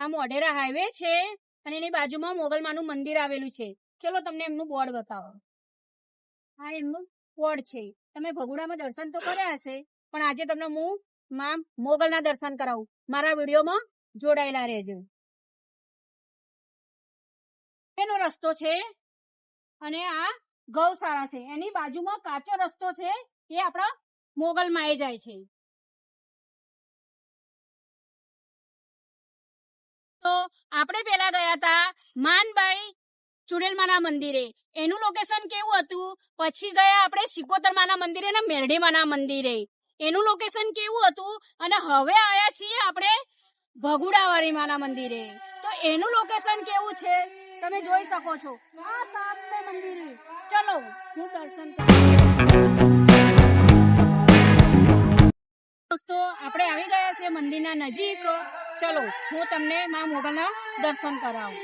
આ મોઢેરા હાઈવે છે અને એની બાજુમાં મોગલમાનું મંદિર આવેલું છે. ચલો તમને એમનું બોર્ડ બતાવો. આ એમનું બોર્ડ છે. તમે ભગુડામાં દર્શન તો કર્યા હશે, પણ આજે તમને હું માં મોગલના દર્શન કરાવું. મારા વિડીયોમાં જોડાયેલા રહેજો. એનો રસ્તો છે અને આ ગૌશાળા છે. એની બાજુમાં કાચો રસ્તો છે, એ આપણા મોગલમાં એ જાય છે. આપણે પેલા ગયા હતા માનભાઈ ચુડેલમાના મંદિરે. એનું લોકેશન કેવું હતું? પછી ગયા આપણે સિકોતરમાના મંદિરે અને મેરડીમાના મંદિરે. એનું લોકેશન કેવું હતું? અને હવે આવ્યા છીએ આપણે ભગુડાવાળી માના મંદિરે. તો એનું લોકેશન કેવું છે? તમે જોઈ શકો છો. આ સામે મંદિરે. ચલો, હું દર્શન દોસ્તો, આપણે આવી ગયા છે મંદિરના નજીક. ચલો હું તમને મા મોગલના દર્શન કરાવું.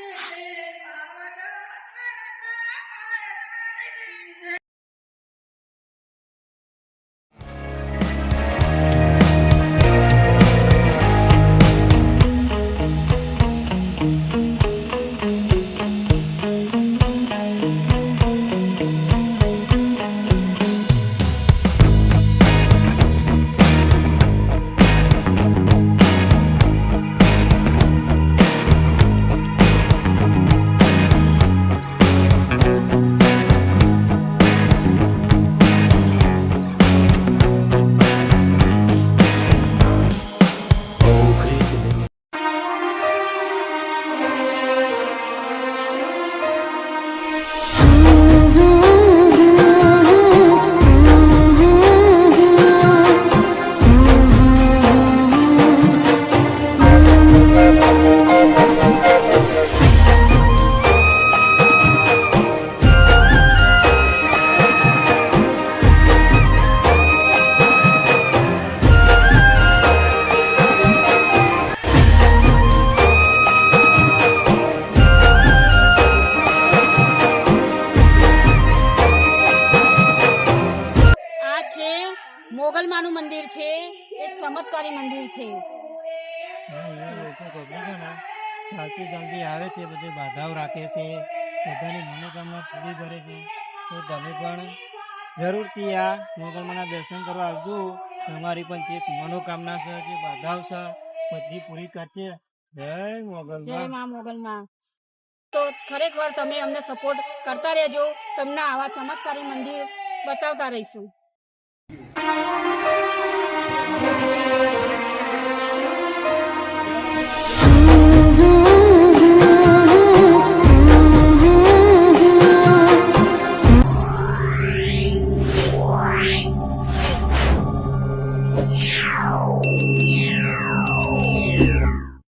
મોગલમાનું મંદિર છે એ ચમત્કારી મંદિર છે. ચાલતી ચાલતી આવે છે બધી બાધાઓ રાખે છે બધાની મનોકામના પૂરી કરે છે. તો તમે પણ જરૂરથી આ મોગલમાના દર્શન કરવા આવજો. તમારી પણ જે મનોકામના છે જે બાધાઓ છે બધી પૂરી કરશે જય જય મોગલમાં માં મોગલમાં. તો ખરેખર તમે અમને સપોર્ટ કરતા રહેજો. તમને આવા ચમત્કારી મંદિર બતાવતા રહીશું. Yeah.